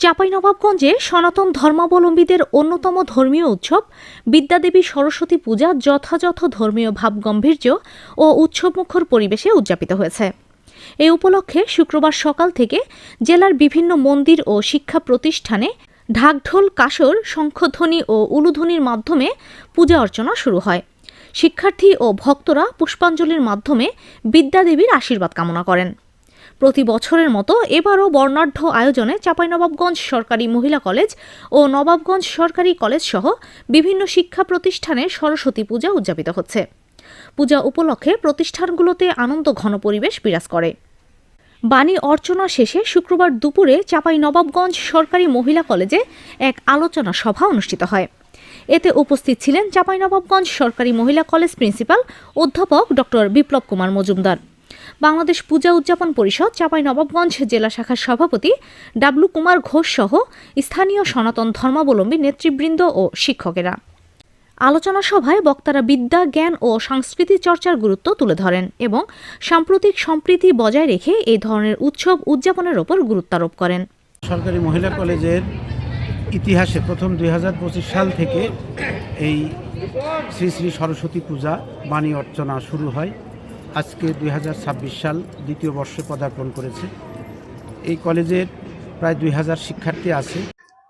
চাঁপাইনবাবগঞ্জে সনাতন ধর্মাবলম্বীদের অন্যতম ধর্মীয় উৎসব, বিদ্যাদেবী সরস্বতী পূজা যথাযথ ধর্মীয় ভাবগম্ভীর্য ও উৎসবমুখর পরিবেশে উদযাপিত হয়েছে। এই উপলক্ষে শুক্রবার সকাল থেকে জেলার বিভিন্ন মন্দির ও শিক্ষা প্রতিষ্ঠানে ঢাকঢোল কাসর শঙ্খধ্বনি ও উলুধ্বনির মাধ্যমে পূজা অর্চনা শুরু হয়। শিক্ষার্থী ও ভক্তরা পুষ্পাঞ্জলির মাধ্যমে বিদ্যাদেবীর আশীর্বাদ কামনা করেন। প্রতি বছরের মতো এবারও বর্ণাঢ্য আয়োজনে চাঁপাইনবাবগঞ্জ সরকারি মহিলা কলেজ ও নবাবগঞ্জ সরকারি কলেজ সহ বিভিন্ন শিক্ষা প্রতিষ্ঠানে সরস্বতী পূজা উদযাপিত হচ্ছে। পূজা উপলক্ষে প্রতিষ্ঠানগুলোতে আনন্দ ঘন পরিবেশ বিরাজ করে। বাণী অর্চনা শেষে শুক্রবার দুপুরে চাঁপাই নবাবগঞ্জ সরকারি মহিলা কলেজে এক আলোচনা সভা অনুষ্ঠিত হয়। এতে উপস্থিত ছিলেন চাঁপাইনবাবগঞ্জ সরকারি মহিলা কলেজ প্রিন্সিপাল অধ্যাপক ডক্টর বিপ্লব কুমার মজুমদার। বাংলাদেশ পূজা উদযাপন পরিষদ চাঁপাইনবাবগঞ্জ জেলা শাখার সভাপতি ডাবলু কুমার ঘোষ সহ স্থানীয় সনাতন ধর্মাবলম্বী নেতৃবৃন্দ ও শিক্ষকেরা। আলোচনা সভায় বক্তারা বিদ্যা, জ্ঞান ও সংস্কৃতি চর্চার গুরুত্ব তুলে ধরেন এবং সাম্প্রতিক সম্প্রীতি বজায় রেখে এই ধরনের উৎসব উদযাপনের ওপর গুরুত্বারোপ করেন। সরকারি মহিলা কলেজের ইতিহাসে প্রথম দুই হাজার পঁচিশ সাল থেকে এই শ্রী শ্রী সরস্বতী পূজা বাণী অর্চনা শুরু হয়। আজকে দুই হাজার ছাব্বিশ সাল দ্বিতীয় বর্ষে পদার্পণ করেছে। এই কলেজের প্রায় দুই হাজার শিক্ষার্থী আছে।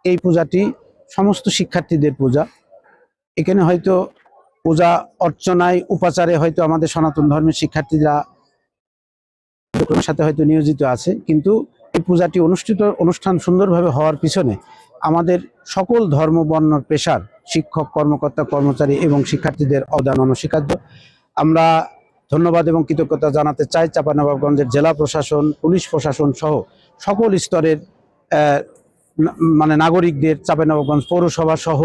এই পূজাটি সমস্ত শিক্ষার্থীদের পূজা। এখানে হয়তো পূজা অর্চনায়, উপাচারে হয়তো আমাদের সনাতন ধর্মের শিক্ষার্থীরা সাথে হয়তো নিয়োজিত আছে। কিন্তু এই পূজাটি অনুষ্ঠিত, অনুষ্ঠান সুন্দরভাবে হওয়ার পিছনে আমাদের সকল ধর্ম বর্ণ পেশার শিক্ষক, কর্মকর্তা, কর্মচারী এবং শিক্ষার্থীদের অবদান অনস্বীকার্য আমরা ধন্যবাদ এবং কৃতজ্ঞতা জানাতে চাই চাঁপানবাবগঞ্জের জেলা প্রশাসন, পুলিশ প্রশাসন সহ সকল স্তরের মানে নাগরিকদের চাঁপানবাবগঞ্জ পৌরসভা সহ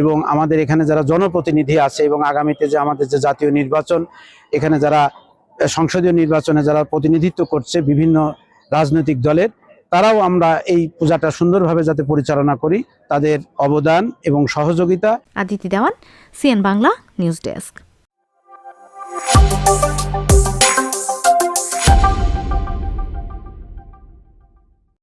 এবং আমাদের এখানে যারা জনপ্রতিনিধি আছে এবং আগামীতে যে আমাদের যে জাতীয় নির্বাচন, এখানে যারা সংসদীয় নির্বাচনে যারা প্রতিনিধিত্ব করছে বিভিন্ন রাজনৈতিক দলের, তারাও আমরা এই পূজাটা সুন্দরভাবে যাতে পরিচালনা করি, তাদের অবদান এবং সহযোগিতা। Aditi Dewan, CN Bangla, news desk. Thank you.